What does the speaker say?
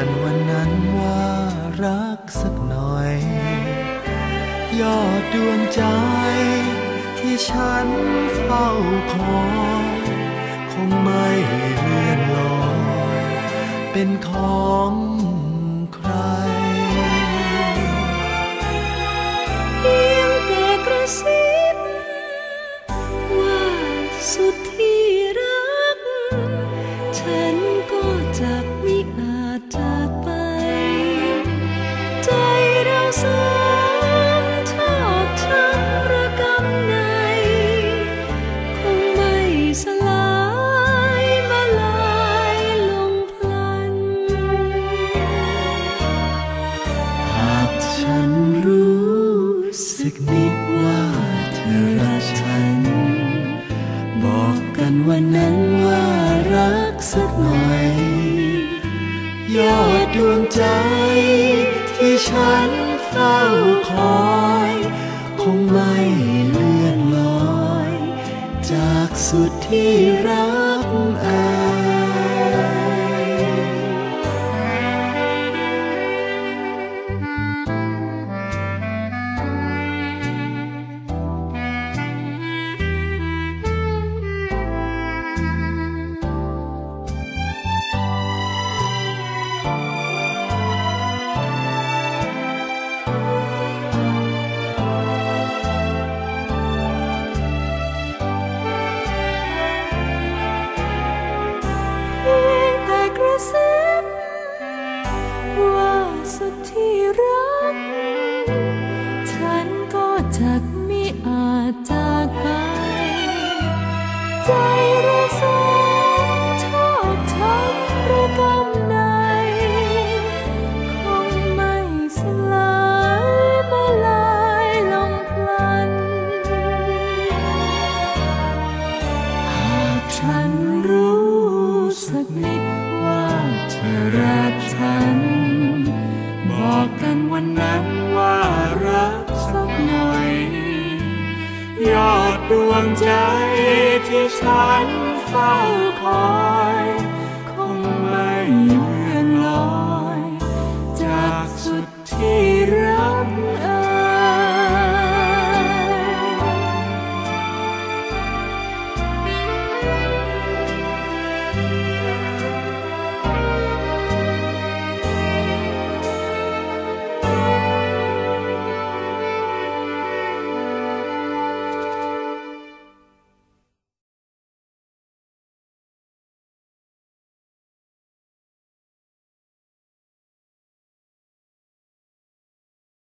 กันวันนั้นว่ารักสักหน่อย ยอดดวงใจ ที่ฉันเฝ้าคอยคงไม่เลื่อนลอยเป็นของใครเพียงแต่กระซิบว่าสุด ว่าเธอรักฉัน บอกกันวันนั้นว่ารักสักหน่อย ยอดดวงใจที่ฉันเฝ้าคอยคงไม่เลื่อนลอย จากสุดที่รัก ที่ฉันเฝ้าคอย คงไม่